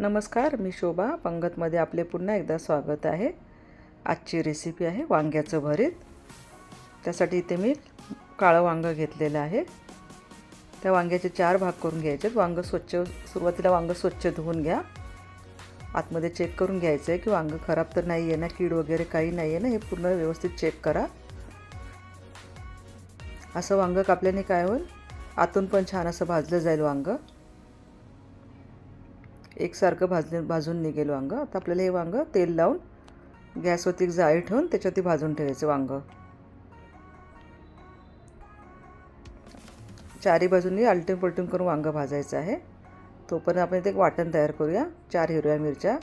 नमस्कार मी शोभा. पंगतमध्ये आपले पुन्हा एकदा स्वागत आहे. आजची रेसिपी आहे वांग्याचं भरीत. त्यासाठी इथे मी काळं वांगं घेतलेलं आहे. त्या वांग्याचे चार भाग करून घ्यायचे आहेत. वांगं स्वच्छ सुरुवातीला वांगं स्वच्छ धुवून घ्या. आतमध्ये चेक करून घ्यायचं आहे की वांगं खराब तर नाही आहे ना कीड वगैरे काही नाही आहे ना हे पूर्ण व्यवस्थित चेक करा. असं वांगं कापल्याने काय होईल? आतून पण छान असं भाजलं जाईल वांगं. एकसारखं भाजले भाजून निघेल वांगं. आता आपल्याला हे वांगं तेल लावून गॅसवरती एक जाळी ठेवून त्याच्यावरती भाजून ठेवायचं वांगं. चारी बाजूंनी आलटून पलटून करून वांगं भाजायचं आहे. तोपर्यंत आपण इथे एक वाटण तयार करूया. चार हिरव्या मिरच्या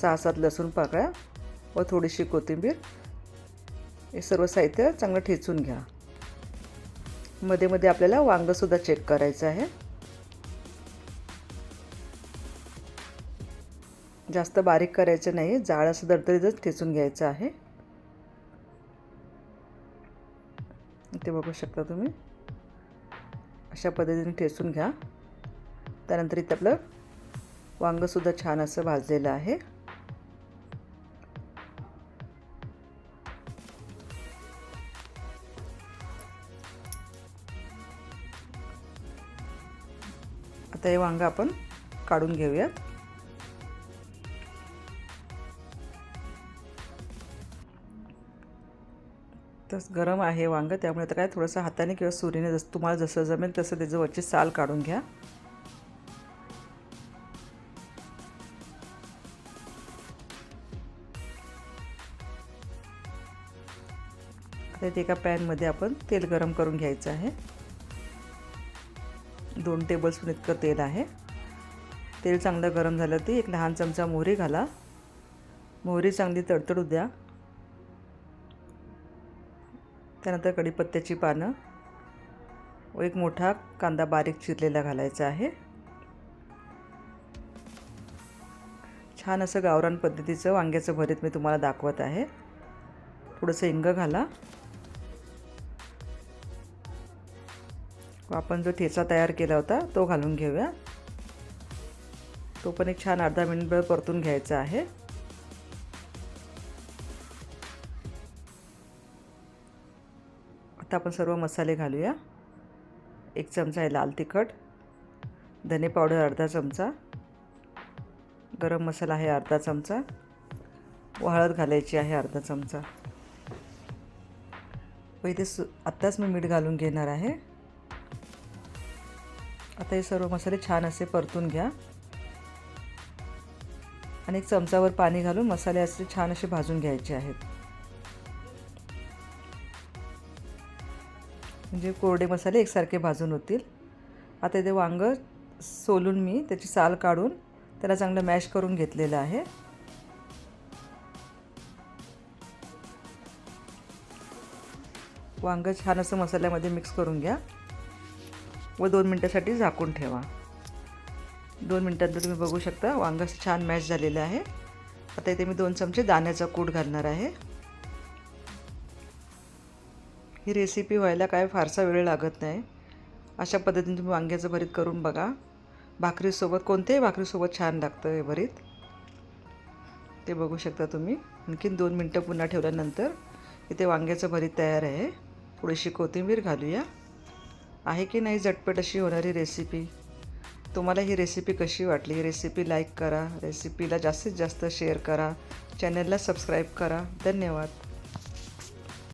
सहा सात लसूण पाकळ्या व थोडीशी कोथिंबीर. हे सर्व साहित्य चांगलं ठेचून घ्या. मध्ये मध्ये आपल्याला वांगंसुद्धा चेक करायचं आहे. जास्त बारीक करायचं नाही जाळ असं दरदरीतच ठेचून घ्यायचं आहे. ते बघू शकता तुम्ही. अशा पद्धतीने ठेचून घ्या. त्यानंतर इथं आपलं वांगंसुद्धा छान असं भाजलेलं आहे. आता हे वांगं आपण काढून घेऊयात. तस गरम आहे वांगं त्यामुळे आता काय थोडंसं हाताने किंवा सुरीने जसं तुम्हाला जसं जमेल तसं त्याचं वरची साल काढून घ्या. आता ते एका पॅनमध्ये आपण तेल गरम करून घ्यायचं आहे. दोन टेबलस्पून इतकं तेल आहे. तेल चांगलं गरम झालं ते एक लहान चमचा मोहरी घाला. मोहरी चांगली तडतडू द्या. त्यानंतर कढीपत्त्याची पानं व एक मोठा कांदा बारीक चिरलेला घालायचा आहे. छान असं गावरान पद्धतीचं वांग्याचं भरीत मी तुम्हाला दाखवत आहे. थोडंसं हिंग घाला. आपण जो ठेचा तयार केला होता तो घालून घेऊया. तो पण एक छान अर्धा मिनिटभर परतून घ्यायचा आहे. आता आपण सर्व मसाले घालूया. एक चमचा आहे लाल तिखट धने पावडर अर्धा चमचा गरम मसाला आहे अर्धा चमचा व हळद घालायची आहे अर्धा चमचा. व इथे सु आत्ताच मी मीठ घालून घेणार आहे. आता हे सर्व मसाले छान असे परतून घ्या. आणि एक चमचावर पाणी घालून मसाले असे छान असे भाजून घ्यायचे आहेत. म्हणजे कोरडे मसाले एकसारखे भाजून होतील. आता इथे वांगं सोलून मी त्याची साल काढून त्याला चांगलं मॅश करून घेतलेलं आहे. वांगं छान असं मसाल्यामध्ये मिक्स करून घ्या. व दोन मिनटासाठी झाकून ठेवा. दोन मिनटांनंतर तुम्ही बघू शकता वांगं छान मॅश झालेलं आहे. आता इथे मी दोन चमचे दाण्याचा कूट घालणार आहे. ही रेसिपी व्हायला काय फारसा वेळ लागत नाही. अशा पद्धतीने तुम्ही वांग्याचं भरीत करून बघा. भाकरीसोबत कोणत्याही भाकरीसोबत छान लागतं हे भरीत. ते बघू शकता तुम्ही. आणखीन दोन मिनटं पुन्हा ठेवल्यानंतर इथे वांग्याचं भरीत तयार आहे. थोडीशी कोथिंबीर घालूया. आहे की नाही झटपट अशी होणारी रेसिपी तुम्हाला ही रेसिपी कशी वाटली? ही रेसिपी लाईक करा. रेसिपीला जास्तीत जास्त शेअर करा. चॅनलला सबस्क्राईब करा. धन्यवाद.